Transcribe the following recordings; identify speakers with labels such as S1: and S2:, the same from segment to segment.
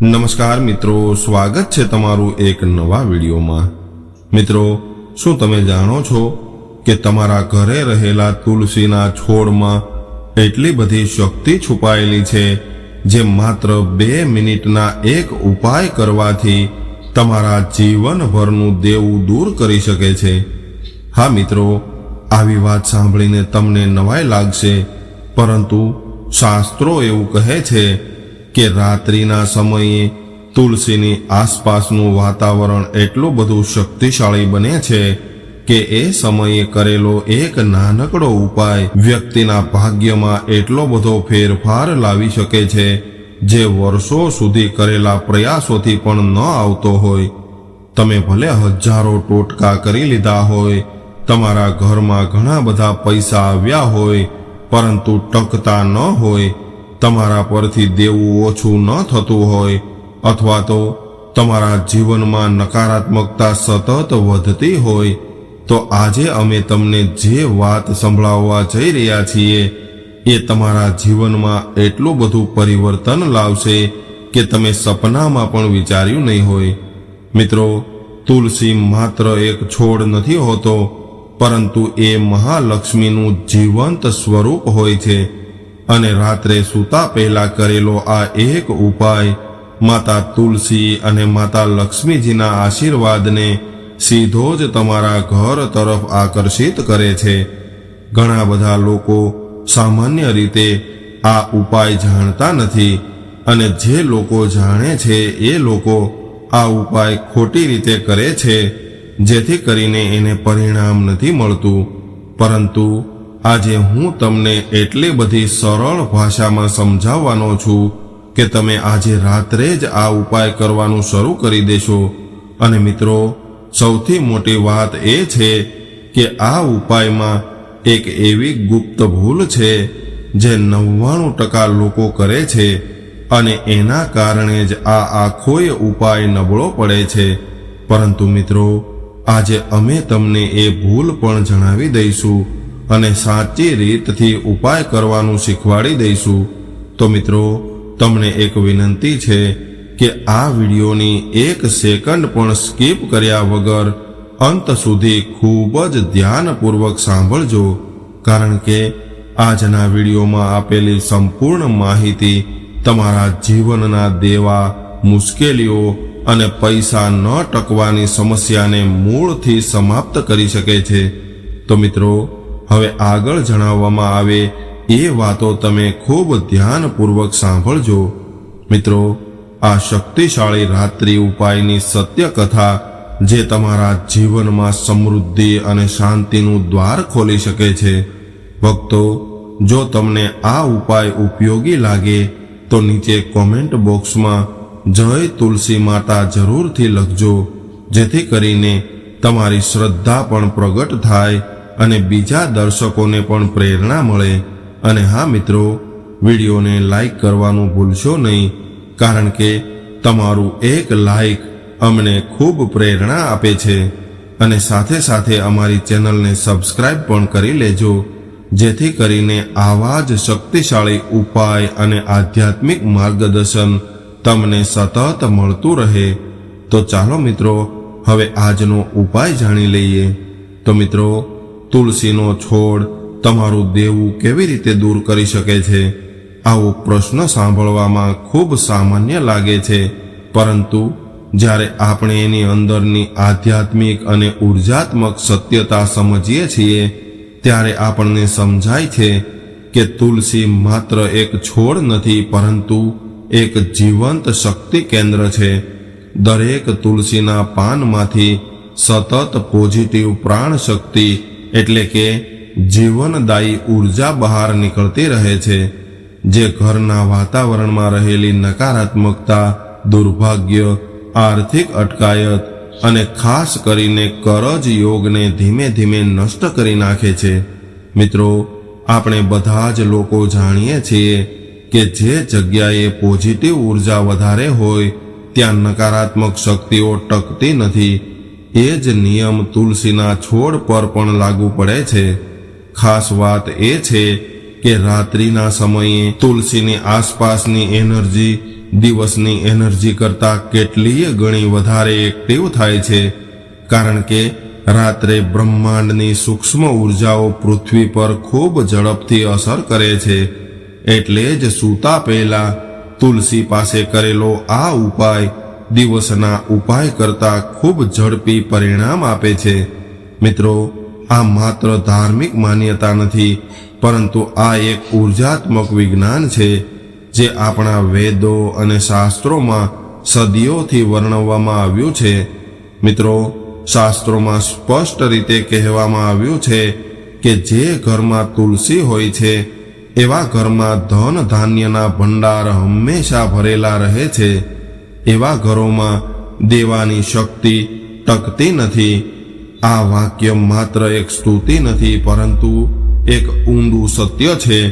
S1: નમસ્કાર મિત્રો, સ્વાગત છે તમારું એક નવા વિડીયોમાં. મિત્રો, શું તમે જાણો છો કે તમારા ઘરે રહેલા તુલસીના છોડમાં એટલી બધી શક્તિ છુપાયેલી છે જે માત્ર બે મિનિટના એક ઉપાય કરવાથી તમારા જીવનભરનું દેવું દૂર કરી શકે છે? હા મિત્રો, આવી વાત સાંભળીને તમને નવાઈ લાગશે, પરંતુ શાસ્ત્રો એવું કહે છે કે રાત્રિના સમયે તુલસીની આસપાસનું વાતાવરણ એટલું બધું શક્તિશાળી બને છે કે એ સમયે કરેલો એક નાનકડો ઉપાય વ્યક્તિના ભાગ્યમાં એટલો બધો ફેરફાર લાવી શકે છે જે વર્ષો સુધી કરેલા પ્રયાસોથી પણ ન આવતો હોય. તમે ભલે હજારો ટોટકા કરી લીધા હોય, તમારા ઘરમાં ઘણા બધા પૈસા આવ્યા હોય, પરંતુ ટકતા ન હોય તમારા પરથી દેવું ઓછું ન થતું હોય, અથવા તો તમારા જીવનમાં નકારાત્મકતા સતત વધતી હોય, તો આજે અમે તમને જે વાત સંભળાવવા જઈ રહ્યા છીએ, એ તમારા જીવનમાં એટલું બધું પરિવર્તન લાવશે કે તમે સપનામાં પણ વિચાર્યું નહીં હોય. મિત્રો, તુલસી માત્ર એક છોડ નથી હોતો, પરંતુ એ મહાલક્ષ્મીનું જીવંત સ્વરૂપ હોય છે. અને રાત્રે સૂતા પહેલા કરેલો આ એક ઉપાય, માતા તુલસી અને માતા લક્ષ્મીજીના આશીર્વાદને સીધો જ તમારા ઘર તરફ આકર્ષિત કરે છે. ઘણા બધા લોકો સામાન્ય રીતે આ ઉપાય જાણતા નથી અને જે લોકો જાણે છે એ લોકો આ ઉપાય ખોટી રીતે કરે છે, જેથી કરીને એને પરિણામ નથી મળતું. પરંતુ આજે હું તમને એટલી બધી સરળ ભાષામાં સમજાવવાનો છું કે તમે આજે રાત્રે જ આ ઉપાય કરવાનું શરૂ કરી દેશો. અને મિત્રો, સૌથી મોટી વાત એ છે કે આ ઉપાયમાં એક એવી ગુપ્ત ભૂલ છે જે નવ્વાણું ટકા લોકો કરે છે અને એના કારણે જ આ આખોય ઉપાય નબળો પડે છે. પરંતુ મિત્રો, આજે અમે તમને એ ભૂલ પણ જણાવી દઈશું અને સાચી રીતથી ઉપાય કરવાનું શીખવાડી દઈશું. તો મિત્રો, તમને એક વિનંતી છે કે આ વિડીયોની એક સેકન્ડ પણ સ્કીપ કર્યા વગર અંત સુધી ખૂબ જ ધ્યાનપૂર્વક સાંભળજો, કારણ કે આજના વિડીયોમાં આપેલી સંપૂર્ણ માહિતી તમારા જીવનના દેવા, મુશ્કેલીઓ અને પૈસા ન ટકવાની સમસ્યાને મૂળથી સમાપ્ત કરી શકે છે. તો મિત્રો હવે આગળ જણાવવામાં આવે એ વાતો તમે ખૂબ ધ્યાનપૂર્વક સાંભળજો. મિત્રો, આ શક્તિશાળી રાત્રિ ઉપાયની સત્ય કથા જે તમારા જીવનમાં સમૃદ્ધિ અને શાંતિનું દ્વાર ખોલી શકે છે. ભક્તો, જો તમને આ ઉપાય ઉપયોગી લાગે, તો નીચે કોમેન્ટ બોક્સમાં જય તુલસી માતા જરૂરથી લખજો, જેથી કરીને તમારી શ્રદ્ધા પણ પ્રગટ થાય અને બીજા દર્શકોને પણ પ્રેરણા મળે. અને હા મિત્રો, વિડીયોને લાઈક કરવાનું ભૂલશો નહીં, કારણ કે તમારું એક લાઈક અમને ખૂબ પ્રેરણા આપે છે. અને સાથે સાથે અમારી ચેનલને સબસ્ક્રાઇબ પણ કરી લેજો, જેથી કરીને આવા જ શક્તિશાળી ઉપાય અને આધ્યાત્મિક માર્ગદર્શન તમને સતત મળતું રહે. તો ચાલો મિત્રો, હવે આજનો ઉપાય જાણી લઈએ. તો મિત્રો તુલસીનો છોડ તમારું દેવું કેવી રીતે દૂર કરી શકે છે? આવો પ્રશ્ન સાંભળવામાં ખૂબ સામાન્ય લાગે છે. પરંતુ જ્યારે આપણે એની અંદરની આધ્યાત્મિક અને ઉર્જાત્મક સત્યતા સમજીએ છીએ, ત્યારે આપણને સમજાય છે કે તુલસી માત્ર એક છોડ નથી, પરંતુ એક જીવંત શક્તિ કેન્દ્ર છે. દરેક તુલસીના પાનમાંથી સતત પોઝિટિવ પ્રાણ શક્તિ એટલે કે જીવનદાયી ઊર્જા બહાર નીકળતી રહે છે, જે ઘરના વાતાવરણમાં રહેલી નકારાત્મકતા, દુર્ભાગ્ય, આર્થિક અટકાયત અને ખાસ કરીને કરજ યોગને ધીમે ધીમે નષ્ટ કરી નાખે છે. મિત્રો, આપણે બધા જ લોકો જાણીએ છીએ કે જે જગ્યાએ પોઝિટિવ ઊર્જા વધારે હોય, ત્યાં નકારાત્મક શક્તિઓ ટકતી નથી એ જ નિયમ તુલસીના છોડ પર પણ લાગુ પડે છે. ખાસ વાત એ છે કે રાત્રિના સમયે તુલસીની આસપાસની એનર્જી, દિવસની એનર્જી કરતાં કેટલીય ગણી વધારે એક્ટિવ થાય છે. કારણ કે રાત્રે બ્રહ્માંડની સૂક્ષ્મ ઉર્જાઓ પૃથ્વી પર ખૂબ ઝડપથી અસર કરે છે. એટલે જ સૂતા પહેલા તુલસી પાસે કરેલો આ ઉપાય દિવસના ઉપાય કરતાં ખૂબ ઝડપી પરિણામ આપે છે. મિત્રો, આ માત્ર ધાર્મિક માન્યતા નથી, પરંતુ આ એક ઉર્જાત્મક વિજ્ઞાન છે, જે આપણા વેદો અને શાસ્ત્રોમાં સદીઓથી વર્ણવવામાં આવ્યું છે. મિત્રો, શાસ્ત્રોમાં સ્પષ્ટ રીતે કહેવામાં આવ્યું છે કે જે ઘરમાં તુલસી હોય છે, એવા ઘરમાં ધન ધાન્યના ભંડાર હંમેશા ભરેલા રહે છે. એવા ઘરોમાં દેવાની શક્તિ ટકતી નથી. આ વાક્ય માત્ર એક સ્તુતિ નથી, પરંતુ એક ઊંડું સત્ય છે.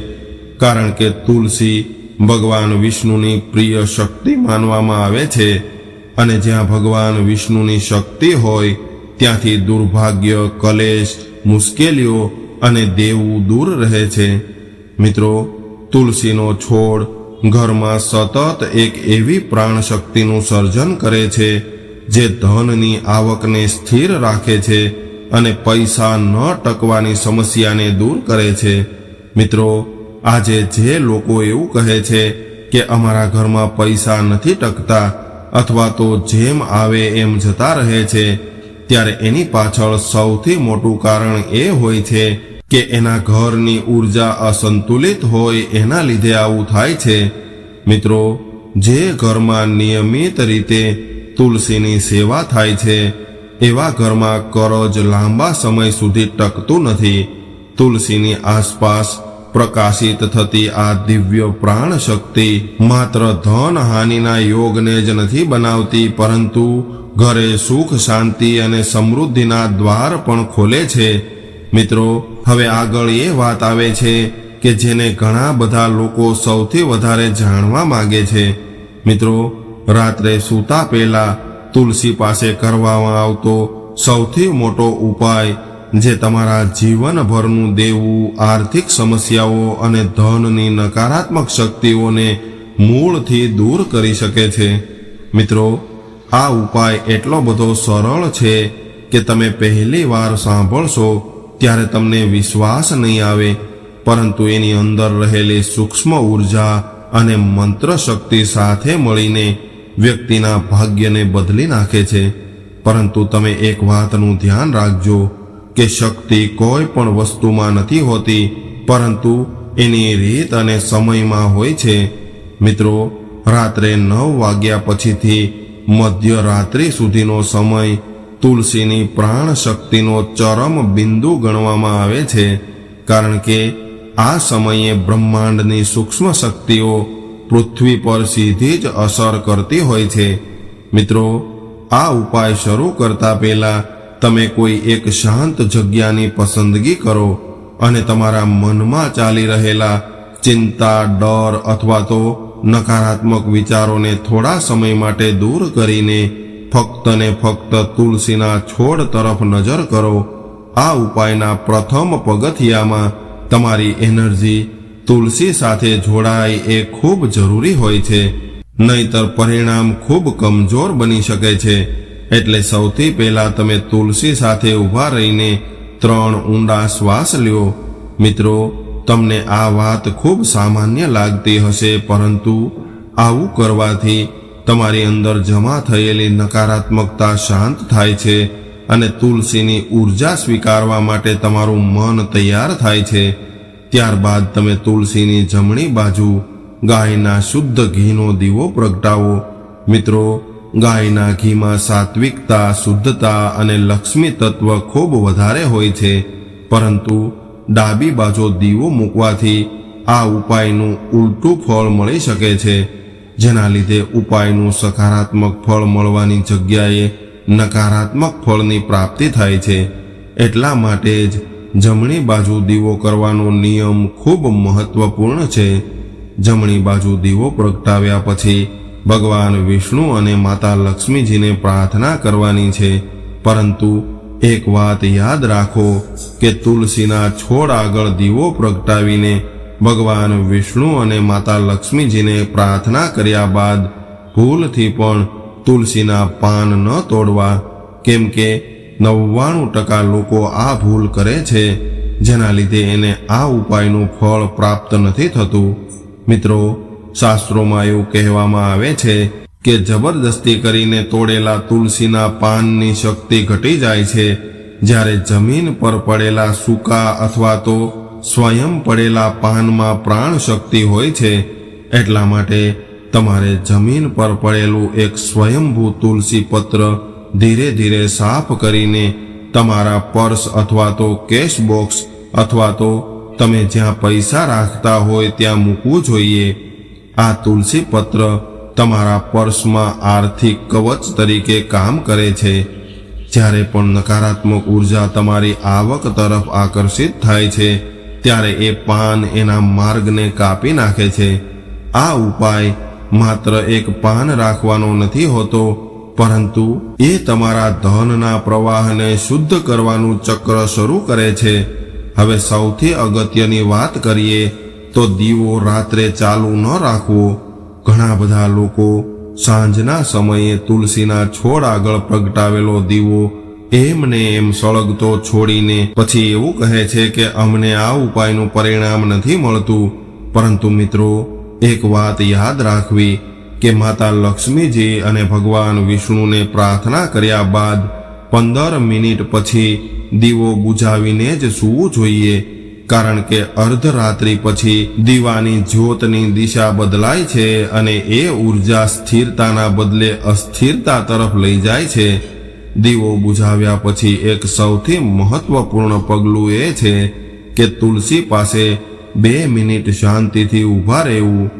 S1: કારણ કે તુલસી ભગવાન વિષ્ણુની પ્રિય શક્તિ માનવામાં આવે છે અને જ્યાં ભગવાન વિષ્ણુની શક્તિ હોય, ત્યાંથી દુર્ભાગ્ય, કલેશ, મુશ્કેલીઓ અને દેવું દૂર રહે છે. મિત્રો, તુલસીનો છોડ ઘરમાં સતત એક એવી પ્રાણ શક્તિનું સર્જન કરે છે, જે ધનની આવકને સ્થિર રાખે છે અને પૈસા ન ટકવાની સમસ્યાને દૂર કરે છે. મિત્રો, આજે જે લોકો એવું કહે છે કે અમારા ઘરમાં પૈસા નથી ટકતા અથવા તો જેમ આવે એમ જતા રહે છે, ત્યારે એની પાછળ સૌથી મોટું કારણ એ હોય છે કે એના ઘરની ઊર્જા અસંતુલિત હોય એના લીધે આવું થાય છે. મિત્રો, જે ઘરમાં નિયમિત રીતે તુલસીની સેવા થાય છે, એવા ઘરમાં કરજ લાંબા સમય સુધી ટકતું નથી. તુલસીની આસપાસ પ્રકાશિત થતી આ દિવ્ય પ્રાણ શક્તિ માત્ર ધન હાનિના યોગને જ નથી બનાવતી, પરંતુ ઘરે સુખ, શાંતિ અને સમૃદ્ધિના દ્વાર પણ ખોલે છે. મિત્રો, હવે આગળ એ વાત આવે છે કે જેને ઘણા બધા લોકો સૌથી વધારે જાણવા માગે છે. મિત્રો, રાત્રે સૂતા પહેલા તુલસી પાસે કરવામાં આવતો સૌથી મોટો ઉપાય જે તમારા જીવનભરનું દેવું, આર્થિક સમસ્યાઓ અને ધનની નકારાત્મક શક્તિઓને મૂળથી દૂર કરી શકે છે. મિત્રો, આ ઉપાય એટલો બધો સરળ છે કે તમે પહેલી વાર સાંભળશો ત્યારે તમને વિશ્વાસ નહીં આવે, પરંતુ એની અંદર રહેલી સૂક્ષ્મ ઊર્જા અને મંત્ર શક્તિ સાથે મળીને વ્યક્તિના ભાગ્યને બદલી નાખે છે. પરંતુ તમે એક વાતનું ધ્યાન રાખજો કે શક્તિ કોઈ પણ વસ્તુમાં નથી હોતી, પરંતુ એની રીત અને સમયમાં હોય છે. મિત્રો, રાત્રે નવ વાગ્યા પછીથી મધ્યરાત્રિ સુધીનો સમય તુલસીની પ્રાણ શક્તિનો ચરમ બિંદુ ગણવામાં આવે છે, કારણ કે આ સમયે બ્રહ્માંડની સૂક્ષ્મ શક્તિઓ પૃથ્વી પર સીધી જ અસર કરતી હોય છે. મિત્રો, આ ઉપાય શરૂ કરતા પહેલા તમે કોઈ એક શાંત જગ્યાની પસંદગી કરો અને તમારા મનમાં ચાલી રહેલા ચિંતા, ડર અથવા તો નકારાત્મક વિચારોને થોડા સમય માટે દૂર કરીને ફક્ત ને ફક્ત તુલસીના છોડ તરફ નજર કરો. આ ઉપાયના પ્રથમ પગથિયામાં તમારી એનર્જી તુલસી સાથે જોડાય એ ખૂબ જરૂરી હોય છે. નહીતર પરિણામ ખૂબ કમજોર બની શકે છે. એટલે સૌથી પહેલા તમે તુલસી સાથે ઊભા રહીને ત્રણ ઊંડા શ્વાસ લ્યો. મિત્રો, તમને આ વાત ખૂબ સામાન્ય લાગતી હશે, પરંતુ આવું કરવાથી તમારી અંદર જમા થયેલી નકારાત્મકતા શાંત થાય છે અને તુલસીની ઊર્જા સ્વીકારવા માટે તમારું મન તૈયાર થાય છે. ત્યારબાદ તમે તુલસીની જમણી બાજુ ગાયના શુદ્ધ ઘીનો દીવો પ્રગટાવો. મિત્રો, ગાયના ઘીમાં સાત્વિકતા, શુદ્ધતા અને લક્ષ્મી તત્વ ખૂબ વધારે હોય છે. પરંતુ ડાબી બાજુ દીવો મૂકવાથી આ ઉપાયનું ઉલટું ફળ મળી શકે છે. જેના લીધે ઉપાયનું સકારાત્મક ફળ મળવાની જગ્યાએ નકારાત્મક ફળની પ્રાપ્તિ થાય છે. એટલા માટે જ જમણી બાજુ દીવો કરવાનો નિયમ ખૂબ મહત્વપૂર્ણ છે. જમણી બાજુ દીવો પ્રગટાવ્યા પછી ભગવાન વિષ્ણુ અને માતા લક્ષ્મીજીને પ્રાર્થના કરવાની છે. પરંતુ એક વાત યાદ રાખો કે તુલસીના છોડ આગળ દીવો પ્રગટાવીને ભગવાન વિષ્ણુ અને માતા લક્ષ્મીજીને પ્રાર્થના કર્યા બાદ ભૂલથી પણ તુલસીના પાન ન તોડવા, કેમ કે નવ્વાણું ટકા લોકો આ ભૂલ કરે છે, જેના લીધે એને આ ઉપાયનું ફળ પ્રાપ્ત નથી થતું. મિત્રો, શાસ્ત્રોમાં એવું કહેવામાં આવે છે કે જબરદસ્તી કરીને તોડેલા તુલસીના પાનની શક્તિ ઘટી જાય છે. જ્યારે જમીન પર પડેલા સૂકા અથવા તો સ્વયં પડેલા પાનમાં પ્રાણ શક્તિ હોય છે, એટલા માટે તમારે જમીન પર પડેલું એક સ્વયંભૂ તુલસી પત્ર ધીરે ધીરે સાફ કરીને તમારા પર્સ અથવા તો કેશ બોક્સ અથવા તો તમે જ્યાં પૈસા રાખતા હોય ત્યાં મૂકવું જોઈએ. આ તુલસી પત્ર તમારા પર્સમાં આર્થિક કવચ તરીકે કામ કરે છે. જ્યારે પણ નકારાત્મક ઊર્જા તમારી આવક તરફ આકર્ષિત થાય છે ત્યારે એ પાન એના માર્ગને કાપી નાખે છે. આ ઉપાય માત્ર એક પાન રાખવાનો નથી હોતો, પરંતુ એ તમારા ધનના પ્રવાહને શુદ્ધ કરવાનું ચક્ર શરૂ કરે છે. હવે સૌથી અગત્યની વાત કરીએ તો દીવો રાત્રે ચાલુ ન રાખવો. ઘણા બધા લોકો સાંજના સમયે તુલસીના છોડ આગળ પ્રગટાવેલો દીવો એમને એમ સળગતો છોડીને. પછી એવું કહે છે કે અમને આ ઉપાયનું પરિણામ નથી મળતું. પરંતુ મિત્રો, એક વાત યાદ રાખવી કે માતા લક્ષ્મીજી અને ભગવાન વિષ્ણુને પ્રાર્થના કર્યા બાદ પંદર મિનિટ પછી દીવો બુઝાવીને જ સૂવું જોઈએ. કારણ કે અર્ધરાત્રિ પછી દીવાની જ્યોતની દિશા બદલાય છે અને એ ઊર્જા સ્થિરતાના બદલે અસ્થિરતા તરફ લઈ જાય છે. દીવો બુઝાવ્યા પછી એક સૌથી મહત્વપૂર્ણ પગલું એ છે કે તુલસી પાસે બે મિનિટ શાંતિથી ઊભા રહેવું.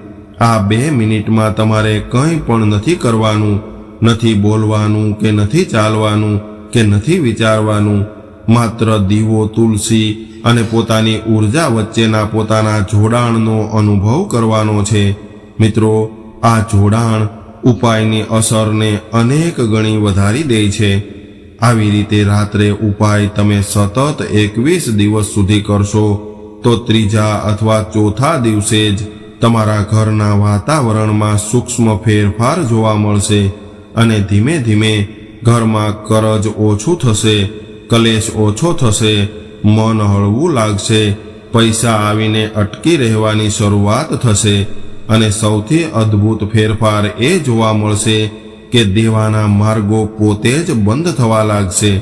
S1: આ બે મિનિટમાં તમારે કંઈ પણ નથી કરવાનું, નથી બોલવાનું કે નથી ચાલવાનું કે નથી વિચારવાનું. માત્ર દીવો, તુલસી અને પોતાની ઊર્જા વચ્ચેના પોતાના જોડાણનો અનુભવ કરવાનો છે. મિત્રો, આ જોડાણ ઉપાયની અસરને અનેક ગણી વધારી દે છે. આવી રીતે રાત્રે ઉપાય તમે સતત એકવીસ દિવસ સુધી કરશો, તો ત્રીજા અથવા ચોથા દિવસે જ તમારા ઘરના વાતાવરણમાં સૂક્ષ્મ ફેરફાર જોવા મળશે અને ધીમે ધીમે ઘરમાં કરજ ઓછું થશે, કલેશ ઓછો થશે, મન હળવું લાગશે, પૈસા આવીને અટકી રહેવાની શરૂઆત થશે. અને સૌથી અદ્ભુત ફેરફાર એ જોવા મળશે કે દેવાના માર્ગો પોતે જ બંધ થવા લાગશે.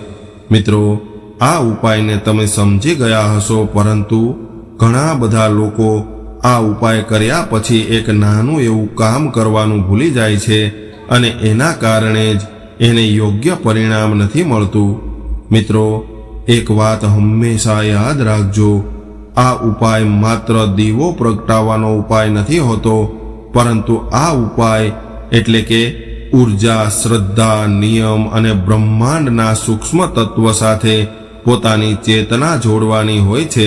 S1: મિત્રો, આ ઉપાયને તમે સમજી ગયા હશો, પરંતુ ઘણા બધા લોકો આ ઉપાય કર્યા પછી એક નાનું એવું કામ કરવાનું ભૂલી જાય છે અને એના કારણે જ એને યોગ્ય પરિણામ નથી મળતું. મિત્રો, એક વાત હંમેશા યાદ રાખજો. આ ઉપાય માત્ર દીવો પ્રગટાવવાનો ઉપાય નથી હોતો, પરંતુ આ ઉપાય એટલે કે ઊર્જા, શ્રદ્ધા, નિયમ અને બ્રહ્માંડના સૂક્ષ્મ તત્વ સાથે પોતાની ચેતના જોડવાની હોય છે.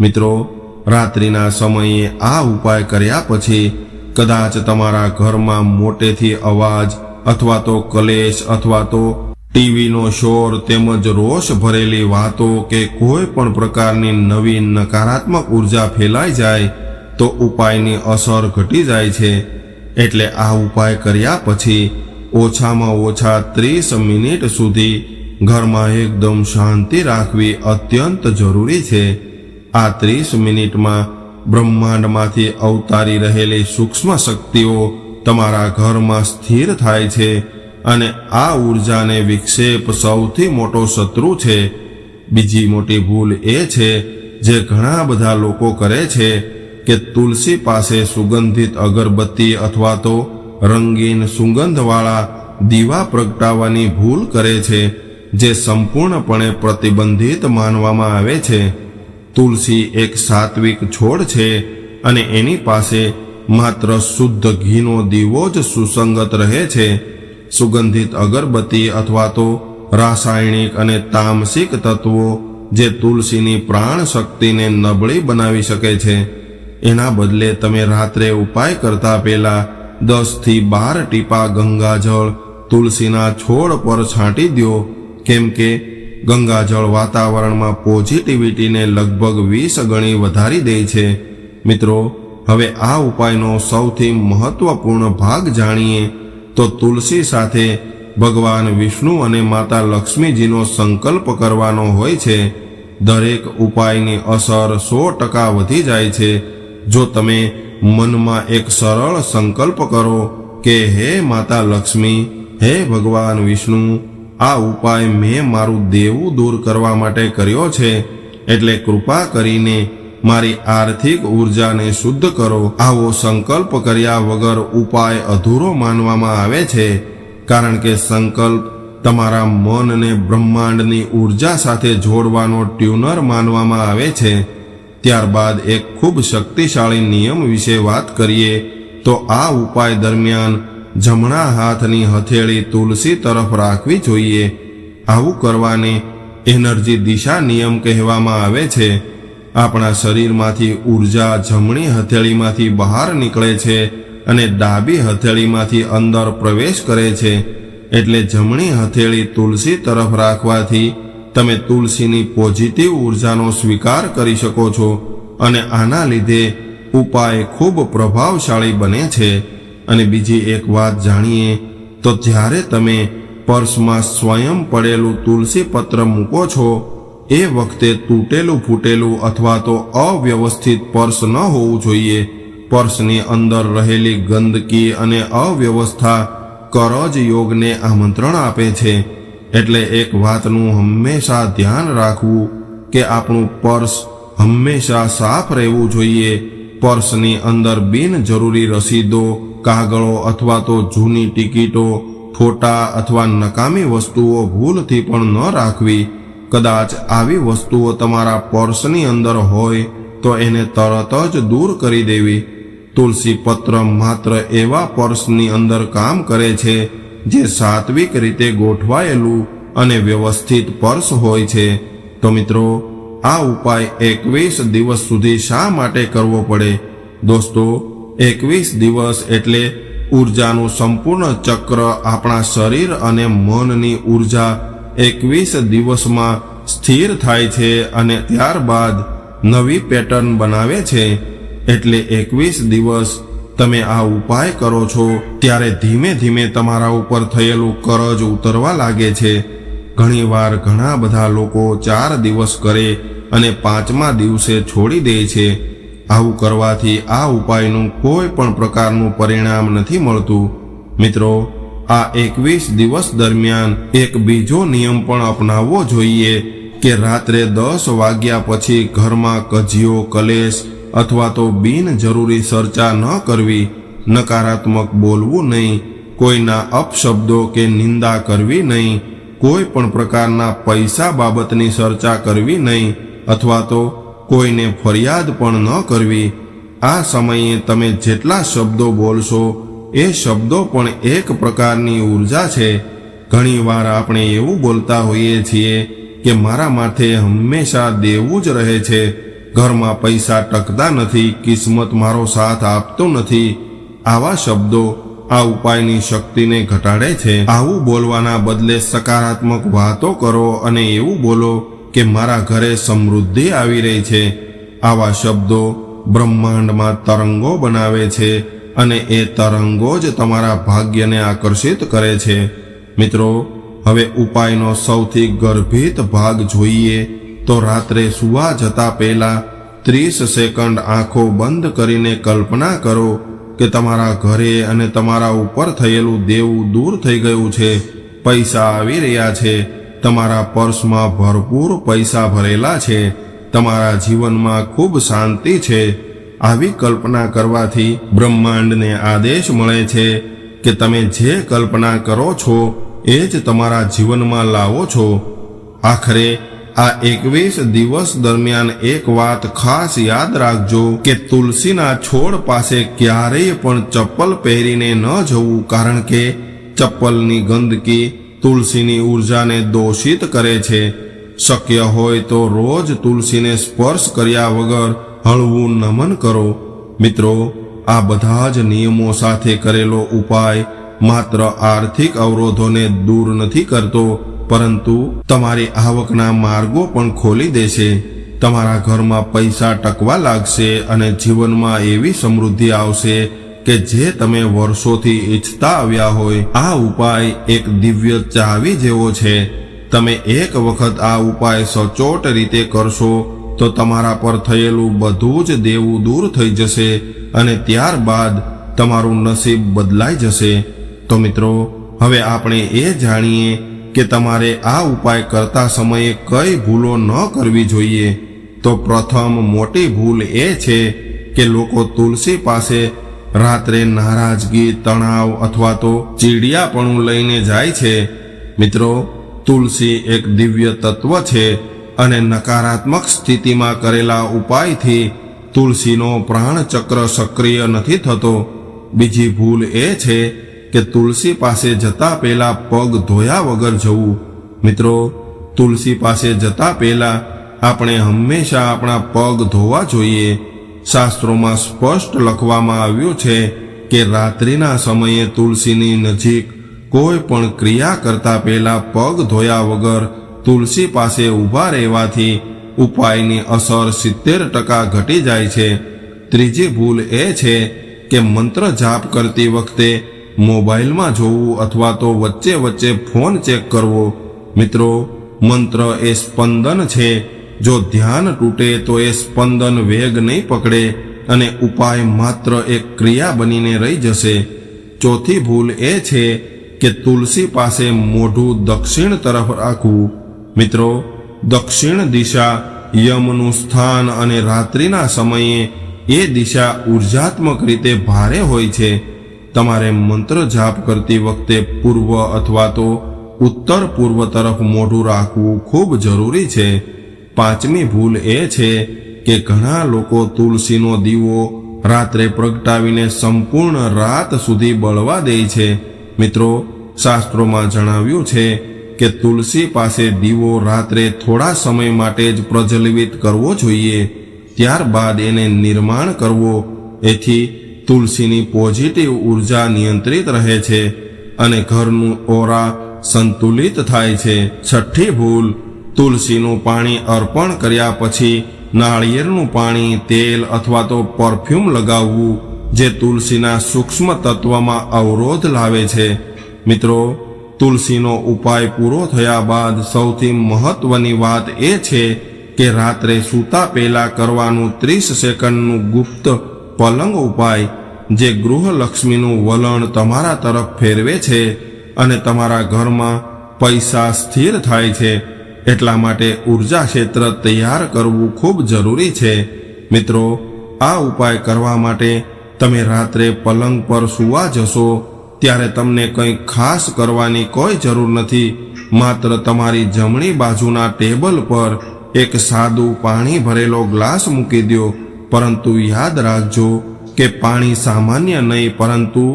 S1: મિત્રો, રાત્રિના સમયે આ ઉપાય કર્યા પછી કદાચ તમારા ઘરમાં મોટેથી અવાજ અથવા તો કલેશ અથવા તો ટીવીનો શોર તેમજ રોષ ભરેલી વાતો કે કોઈ પણ પ્રકારની નવી નકારાત્મક ઊર્જા ફેલાઈ જાય તો ઉપાયની અસર ઘટી જાય છે. એટલે આ ઉપાય કર્યા પછી ઓછામાં ઓછા ત્રીસ મિનિટ સુધી ઘરમાં એકદમ શાંતિ રાખવી અત્યંત જરૂરી છે. આ ત્રીસ મિનિટમાં બ્રહ્માંડમાંથી અવતારી રહેલી સૂક્ષ્મ શક્તિઓ તમારા ઘરમાં સ્થિર થાય છે. અને આ ઉર્જાને વિક્ષેપ સૌથી મોટો શત્રુ છે. બીજી મોટી ભૂલ એ છે જે ઘણા બધા લોકો કરે છે કે તુલસી પાસે સુગંધિત અગરબત્તી અથવા તો રંગીન સુગંધવાળા દીવા પ્રગટાવવાની ભૂલ કરે છે, જે સંપૂર્ણપણે પ્રતિબંધિત માનવામાં આવે છે. તુલસી એક સાત્વિક છોડ છે અને એની પાસે માત્ર શુદ્ધ ઘીનો દીવો જ સુસંગત રહે છે. સુગંધિત અગરબત્તી અથવા તો રાસાયણિક અને તામસિક તત્વો જે તુલસીની પ્રાણ શક્તિને નબળી બનાવી શકે છે. એના બદલે તમે રાત્રે ઉપાય કરતા પહેલા દસથી બાર ટીપા ગંગાજળ તુલસીના છોડ પર છાંટી દો. કેમ કે ગંગાજળ વાતાવરણમાં પોઝિટિવિટીને લગભગ વીસ ગણી વધારી દે છે. મિત્રો, હવે આ ઉપાયનો સૌથી મહત્વપૂર્ણ ભાગ જાણીએ તો તુલસી સાથે ભગવાન વિષ્ણુ અને માતા લક્ષ્મીજીનો સંકલ્પ કરવાનો હોય છે, દરેક ઉપાયની અસર સો ટકા વધી જાય છે. જો તમે મનમાં એક સરળ સંકલ્પ કરો કે, હે માતા લક્ષ્મી, હે ભગવાન વિષ્ણુ, આ ઉપાય મેં મારું દેવું દૂર કરવા માટે કર્યો છે, એટલે કૃપા કરીને મારી આર્થિક ઉર્જાને શુદ્ધ કરો. આવો સંકલ્પ કર્યા વગર ઉપાય અધૂરો માનવામાં આવે છે. કારણ કે સંકલ્પ તમારા મનને બ્રહ્માંડની ઊર્જા સાથે જોડવાનો ટ્યુનર માનવામાં આવે છે. ત્યારબાદ એક ખૂબ શક્તિશાળી નિયમ વિશે વાત કરીએ, તો આ ઉપાય દરમિયાન જમણા હાથની હથેળી તુલસી તરફ રાખવી જોઈએ. આવું કરવાને એનર્જી દિશા નિયમ કહેવામાં આવે છે. આપણા શરીરમાંથી ઊર્જા જમણી હથેળીમાંથી બહાર નીકળે છે અને ડાબી હથેળીમાંથી અંદર પ્રવેશ કરે છે. એટલે જમણી હથેળી તુલસી તરફ રાખવાથી તમે તુલસીની પોઝિટિવ ઉર્જાનો સ્વીકાર કરી શકો છો અને આના લીધે ઉપાય ખૂબ પ્રભાવશાળી બને છે. અને બીજી એક વાત જાણીએ, તો જ્યારે તમે પર્સમાં સ્વયં પડેલું તુલસી પત્ર મૂકો છો એ વખતે તૂટેલું, ફૂટેલું અથવા તો અવ્યવસ્થિત પર્સ ન હોવું જોઈએ. પર્સની અંદર રહેલી ગંદકી અને અવ્યવસ્થા કરજ યોગને આમંત્રણ આપે છે. એટલે એક વાતનું હંમેશા ધ્યાન રાખવું કે આપણું પર્સ હંમેશા સાફ રહેવું જોઈએ. પર્સની અંદર બિનજરૂરી રસીદો, કાગળો અથવા તો જૂની ટિકિટો, ફોટા અથવા નકામી વસ્તુઓ ભૂલથી પણ ન રાખવી. કદાચ આવી વસ્તુઓ તમારા પર્સની અંદર હોય તો એને તરત જ દૂર કરી દેવી. તુલસી પત્ર માત્ર એવા પર્સની અંદર કામ કરે છે જે સાત્વિક રીતે ગોઠવાયેલું અને વ્યવસ્થિત પર્સ હોય છે. તો મિત્રો, આ ઉપાય એકવીસ દિવસ સુધી શા માટે કરવો પડે? દોસ્તો, એકવીસ દિવસ એટલે ઉર્જાનું સંપૂર્ણ ચક્ર આપણા શરીર અને મનની ઊર્જા એકવીસ દિવસમાં સ્થિર થાય છે અને ત્યારબાદ નવી પેટર્ન બનાવે છે. એટલે એકવીસ દિવસ તમે આ ઉપાય કરો છો, ત્યારે ધીમે ધીમે તમારા ઉપર થયેલું કરજ ઉતરવા લાગે છે. ઘણીવાર ઘણા બધા લોકો ચાર દિવસ કરે અને પાંચમા દિવસે છોડી દે છે. આવું કરવાથી આ ઉપાયનું કોઈ પણ પ્રકારનું પરિણામ નથી મળતું. મિત્રો, આ એકવીસ દિવસ દરમિયાન એક બીજો નિયમ પણ અપનાવવો જોઈએ. કે રાત્રે દસ વાગ્યા પછી ઘરમાં કજિયો, કલેશ અથવા તો બિનજરૂરી ચર્ચા ન કરવી, નકારાત્મક બોલવું નહીં, કોઈના અપશબ્દો કે નિંદા કરવી નહીં, કોઈ પણ પ્રકારના પૈસા બાબતની ચર્ચા કરવી નહીં અથવા તો કોઈને ફરિયાદ પણ ન કરવી, આ સમયે તમે જેટલા શબ્દો બોલશો, એ શબ્દો પણ એક પ્રકારની ઊર્જા છે. ઘણીવાર આપણે એવું બોલતા હોઈએ છીએ કે મારા માથે હંમેશા દેવું જ રહે છે. ઘરમાં પૈસા ટકતા નથી, કિસ્મત મારો સાથ આપતો નથી. આવા શબ્દો આ ઉપાયની શક્તિને ઘટાડે છે. આવું બોલવાના બદલે સકારાત્મક વાતો કરો અને એવું બોલો કે મારા ઘરે સમૃદ્ધિ આવી રહી છે. આવા શબ્દો બ્રહ્માંડમાં તરંગો બનાવે છે અને એ તરંગો જ તમારા ભાગ્યને આકર્ષિત કરે છે. મિત્રો હવે ઉપાયનો સૌથી ગર્ભિત ભાગ જોઈએ તો રાત્રે સુવા જતા પહેલા ત્રીસ સેકન્ડ આંખો બંધ કરીને કલ્પના કરો કે તમારા ઘરે અને તમારા ઉપર થયેલું દેવું દૂર થઈ ગયું છે. પૈસા આવી રહ્યા છે. તમારા પર્સમાં ભરપૂર પૈસા ભરેલા છે. તમારા જીવનમાં ખૂબ શાંતિ છે. આવી કલ્પના કરવાથી બ્રહ્માંડને આદેશ મળે છે કે તમે જે કલ્પના કરો છો એ જ તમારા જીવનમાં લાવો છો. આખરે આ એકવીસ દિવસ દરમિયાન એક વાત ખાસ યાદ રાખજો કે તુલસીના છોડ પાસે ક્યારેય પણ ચપ્પલ પહેરીને ન જવું કારણ કે ચપ્પલની ગંદકી તુલસીની ઉર્જાને દોષિત કરે છે. શક્ય હોય તો રોજ તુલસીને સ્પર્શ કર્યા વગર હળવું નમન કરો. મિત્રો, આ બધા જ નિયમો સાથે કરેલો ઉપાય માત્ર આર્થિક અવરોધોને દૂર નથી કરતો, પરંતુ તમારી આવકના માર્ગો પણ ખોલી દેશે. તમારા ઘરમાં પૈસા ટકવા લાગશે અને જીવનમાં એવી સમૃદ્ધિ આવશે કે જે તમે વર્ષોથી ઈચ્છતા આવ્યા હોય. આ ઉપાય એક દિવ્ય ચાવી જેવો છે. તમે એક વખત આ ઉપાય સચોટ રીતે કરશો, તો તમારા પર થયેલું બધું જ દેવું દૂર થઈ જશે અને ત્યારબાદ તમારું નસીબ બદલાઈ જશે. તો મિત્રો, હવે આપણે એ જાણીએ કે તમારે આ ઉપાય કરતા સમયે કઈ ભૂલો ન કરવી જોઈએ. તો પ્રથમ મોટી ભૂલ એ છે કે લોકો તુલસી પાસે રાત્રે નારાજગી, તણાવ અથવા તો ચીડિયાપણું લઈને જાય છે. મિત્રો, તુલસી એક દિવ્ય તત્વ છે અને નકારાત્મક સ્થિતિમાં કરેલા ઉપાયથી તુલસીનો પ્રાણચક્ર સક્રિય નથી થતો. બીજી ભૂલ એ છે કે તુલસી પાસે જતા પહેલા પગ ધોયા વગર જવું. મિત્રો, તુલસી પાસે જતા પહેલા આપણે હંમેશા આપણા પગ ધોવા જોઈએ. શાસ્ત્રોમાં સ્પષ્ટ લખવામાં આવ્યું છે કે રાત્રિના સમયે તુલસીની નજીક કોઈ પણ ક્રિયા કરતા પહેલા પગ ધોયા વગર તુલસી પાસે ઊભા રહેવાથી ઉપાયની અસર સિત્તેર ટકા ઘટી જાય છે. ત્રીજી ભૂલ એ છે કે મંત્ર જાપ કરતી વખતે મોબાઈલમાં જોવું અથવા તો વચ્ચે વચ્ચે ફોન ચેક કરવો. મિત્રો, મંત્ર એ સ્પંદન છે. જો ધ્યાન તૂટે તો એ સ્પંદન વેગ નહીં પકડે અને ઉપાય માત્ર એક ક્રિયા બનીને રહી જશે. ચોથી ભૂલ એ છે કે તુલસી પાસે મોઢું દક્ષિણ તરફ રાખવું. મિત્રો, દક્ષિણ દિશા યમનું સ્થાન અને રાત્રિના સમયે એ દિશા ઉર્જાત્મક રીતે ભારે હોય છે. તમારે મંત્ર જાપ કરતી વખતે પૂર્વ અથવા તો ઉત્તર પૂર્વ તરફ મોઢું રાખવું ખૂબ જરૂરી છે. પાંચમી ભૂલ એ છે કે ઘણા લોકો તુલસીનો દીવો રાત્રે પ્રગટાવીને સંપૂર્ણ રાત સુધી બળવા દે છે. મિત્રો, શાસ્ત્રોમાં જણાવ્યું છે કે તુલસી પાસે દીવો રાત્રે થોડા સમય માટે જ પ્રજ્વલિત કરવો જોઈએ. ત્યારબાદ એને નિર્માણ કરવો. એથી તુલસીની પોઝિટિવ ઊર્જા નિયંત્રિત રહે છે અને ઘરનું ઓરા સંતુલિત થાય છે. છઠ્ઠી ભૂલ, તુલસીનું પાણી અર્પણ કર્યા પછી નાળિયેરનું પાણી, તેલ અથવા તો પરફ્યુમ લગાવવું, જે તુલસીના સૂક્ષ્મ તત્વમાં અવરોધ લાવે છે. મિત્રો, તુલસીનો ઉપાય પૂરો થયા બાદ સૌથી મહત્વની વાત એ છે કે રાત્રે સૂતા પહેલા કરવાનું ત્રીસ સેકન્ડનું ગુપ્ત પલંગ ઉપાય જે ગૃહલક્ષ્મીનું વલણ તમારા તરફ ફેરવે છે અને તમારા ઘરમાં પૈસા સ્થિર થાય છે, એટલા માટે ઊર્જા ક્ષેત્ર તૈયાર કરવું ખૂબ જરૂરી છે. મિત્રો, આ ઉપાય કરવા માટે તમે રાત્રે પલંગ પર સૂવા જશો, ત્યારે તમને કંઈ ખાસ કરવાની કોઈ જરૂર નથી, માત્ર તમારી જમણી બાજુના ટેબલ પર એક સાદું પાણી ભરેલો ગ્લાસ મૂકી દો પરંતુ યાદ રાખજો કે પાણી સામાન્ય નહીં, પરંતુ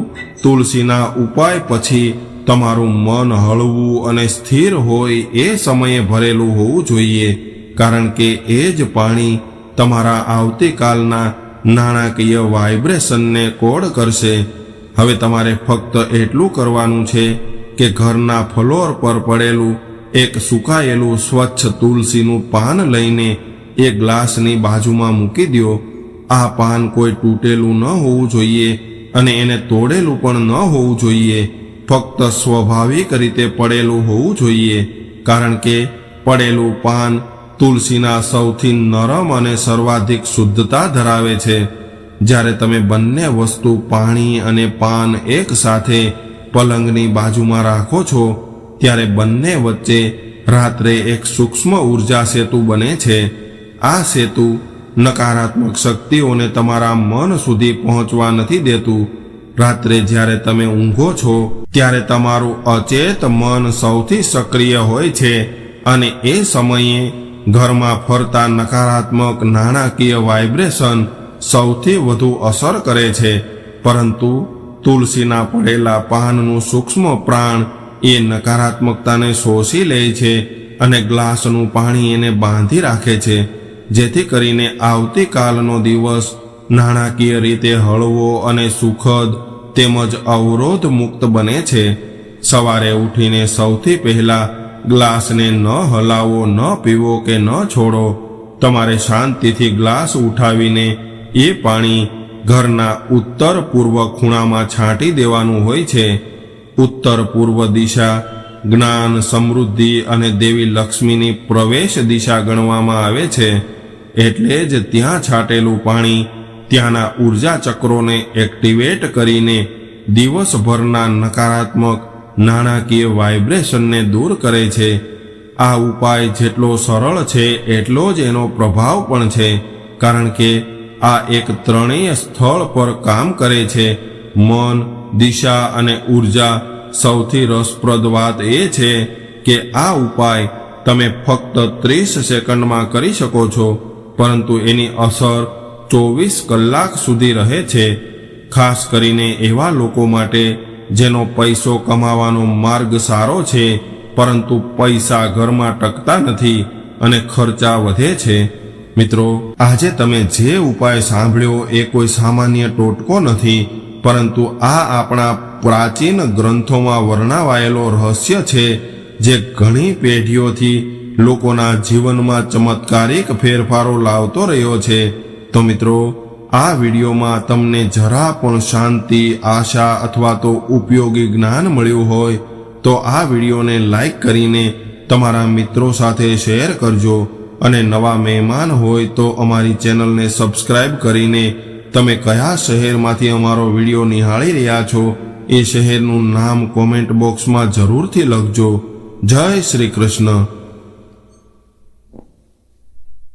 S1: તુલસીના ઉપાય પછી તમારું મન હળવું અને સ્થિર હોય એ સમયે ભરેલું હોવું જોઈએ, કારણ કે એ જ પાણી તમારા આવતીકાલના નાણાકીય વાઇબ્રેશનને કોડ કરશે. હવે તમારે ફક્ત એટલું કરવાનું છે કે ઘરના ફ્લોર પર પડેલું એક સુકાયેલું સ્વચ્છ તુલસીનું પાન લઈને એ ગ્લાસની બાજુમાં મૂકી દો આ પાન કોઈ તૂટેલું ન હોવું જોઈએ અને એને તોડેલું પણ ન હોવું જોઈએ. ફક્ત સ્વાભાવિક રીતે પડેલું હોવું જોઈએ, કારણ કે પડેલું પાન તુલસીના સૌથી નરમ અને સર્વાધિક શુદ્ધતા ધરાવે છે. જ્યારે તમે બંને વસ્તુ પાણી અને પાન એક સાથે પલંગની બાજુમાં રાખો છો, ત્યારે બંને વચ્ચે રાત્રે એક સૂક્ષ્મ ઊર્જા સેતુ બને છે. આ સેતુ નકારાત્મક શક્તિઓને તમારા મન સુધી પહોંચવા નથી દેતું. રાત્રે જ્યારે તમે ઊંઘો છો, ત્યારે તમારું અચેત મન સૌથી સક્રિય હોય છે અને એ સમયે ઘરમાં ફરતા નકારાત્મક નાણાકીય વાઇબ્રેશન સૌથી વધુ અસર કરે છે. પરંતુ તુલસીના પડેલા પાનનું સૂક્ષ્મ પ્રાણ એ નકારાત્મકતાને શોષી લે છે અને ગ્લાસનું પાણી એને બાંધી રાખે છે. જેથી કરીને આવતીકાલનો દિવસ નાણાકીય રીતે હળવો અને સુખદ તેમજ અવરોધ મુક્ત બને છે. સવારે ઉઠીને સૌથી પહેલા ગ્લાસને ન હલાવો, ન પીવો કે ન છોડો. તમારે શાંતિથી ગ્લાસ ઉઠાવીને એ પાણી ઘરના ઉત્તર પૂર્વ ખૂણામાં છાંટી દેવાનું હોય છે. ઉત્તર પૂર્વ દિશા જ્ઞાન સમૃદ્ધિ અને દેવી લક્ષ્મીની પ્રવેશ દિશા ગણવામાં આવે છે. એટલે જ ત્યાં છાંટેલું પાણી ત્યાંના ઊર્જા ચક્રોને એક્ટિવેટ કરીને દિવસભરના નકારાત્મક નાણાકીય વાઇબ્રેશનને દૂર કરે છે. આ ઉપાય જેટલો સરળ છે, એટલો જ એનો પ્રભાવ પણ છે, કારણ કે આ એક ત્રણેય સ્થળ પર કામ કરે છે. મન, દિશા અને ઊર્જા સૌથી રસપ્રદ વાત એ છે કે આ ઉપાય તમે ફક્ત ત્રીસ સેકન્ડમાં કરી શકો છો. પરંતુ એની અસર ચોવીસ કલાક સુધી રહે છે, ખાસ કરીને એવા લોકો માટે જેનો પૈસો કમાવાનો માર્ગ સારો છે, પરંતુ પૈસા ઘરમાં ટકતા નથી અને ખર્ચા વધે છે. મિત્રો, આજે તમે જે ઉપાય સાંભળ્યો એ કોઈ સામાન્ય ટોટકો નથી, પરંતુ આ આપણા પ્રાચીન ગ્રંથોમાં વર્ણવાયેલો રહસ્ય છે, જે ઘણી પેઢીઓથી લોકોના જીવનમાં ચમત્કારિક ફેરફારો લાવતો રહ્યો છે. તો મિત્રો, આ વિડીયોમાં તમને જરા પણ શાંતિ, આશા અથવા તો ઉપયોગી જ્ઞાન મળ્યું હોય, તો આ વિડીયોને લાઈક કરીને તમારા મિત્રો સાથે શેર કરજો. અને નવા મહેમાન હોય તો અમારી ચેનલને સબસ્ક્રાઇબ કરીને તમે કયા શહેરમાંથી અમારો વીડિયો નિહાળી રહ્યા છો, એ શહેરનું નામ કોમેન્ટ બોક્સમાં જરૂરથી લખજો. જય શ્રી કૃષ્ણ.